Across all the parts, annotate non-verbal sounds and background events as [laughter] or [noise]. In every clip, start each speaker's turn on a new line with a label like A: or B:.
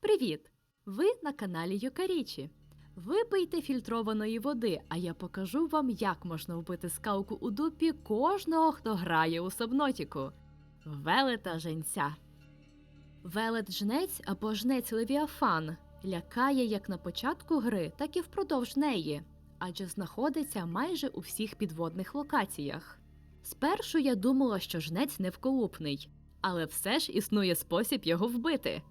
A: Привіт! Ви на каналі Юкарічі. Випийте фільтрованої води, а я покажу вам, як можна вбити скалку у дупі кожного, хто грає у Сабнотіку. Велета женця. Велет жнець або жнець Левіафан лякає як на початку гри, так і впродовж неї, адже знаходиться майже у всіх підводних локаціях. Спершу я думала, що жнець невколупний, але все ж існує спосіб його вбити.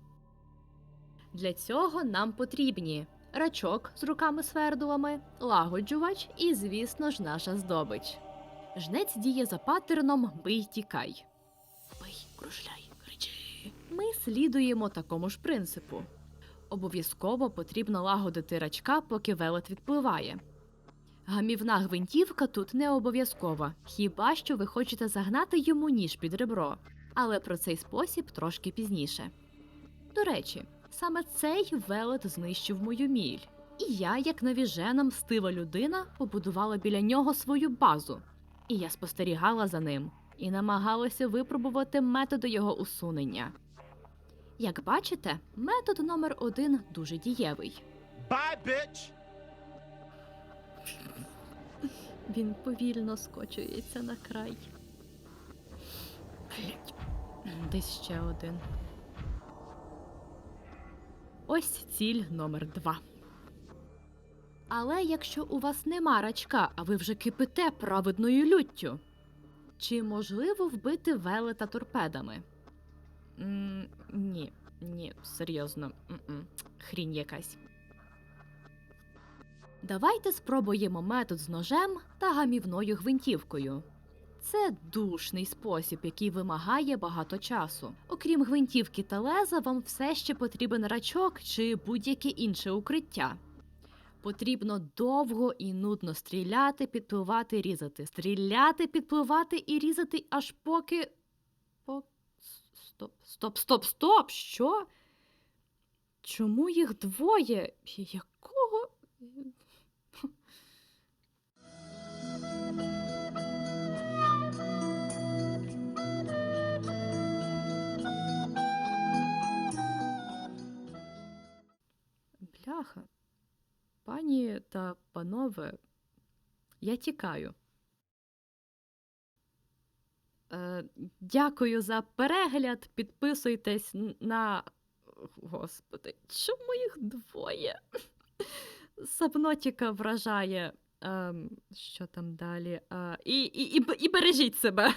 A: Для цього нам потрібні рачок з руками свердулами, лагоджувач і, звісно ж, наша здобич. Жнець діє за паттерном бий тікай. Бий, кружляй, кричи. Ми слідуємо такому ж принципу. Обов'язково потрібно лагодити рачка, поки велет відпливає. Гамівна гвинтівка тут не обов'язкова, хіба що ви хочете загнати йому ніж під ребро, але про цей спосіб трошки пізніше. До речі, саме цей велет знищив мою міль. І я, як навіжена мстива людина, побудувала біля нього свою базу. І я спостерігала за ним і намагалася випробувати методи його усунення. Як бачите, метод номер один дуже дієвий.
B: Bye, bitch.
A: Він повільно скочується на край. Десь ще один. Ось ціль номер два. Але якщо у вас нема рачка, а ви вже кипите праведною люттю, чи можливо вбити велета торпедами? м ні, ні, серйозно. М-м. Хрінь якась. Давайте спробуємо метод з ножем та гамівною гвинтівкою. Це душний спосіб, який вимагає багато часу. Окрім гвинтівки та леза, вам все ще потрібен рачок чи будь-яке інше укриття. Потрібно довго і нудно стріляти, підпливати, різати, стріляти, підпливати і різати, аж поки. По... Стоп, стоп, стоп, стоп! Що? Чому їх двоє? Якого? Бляха. Пані та панове, я тікаю. Е, дякую за перегляд. Підписуйтесь на. Господи, чому їх двоє? [laughs] Сабнотіка вражає. Ем, що там далі? Е, і, і, і, і бережіть себе.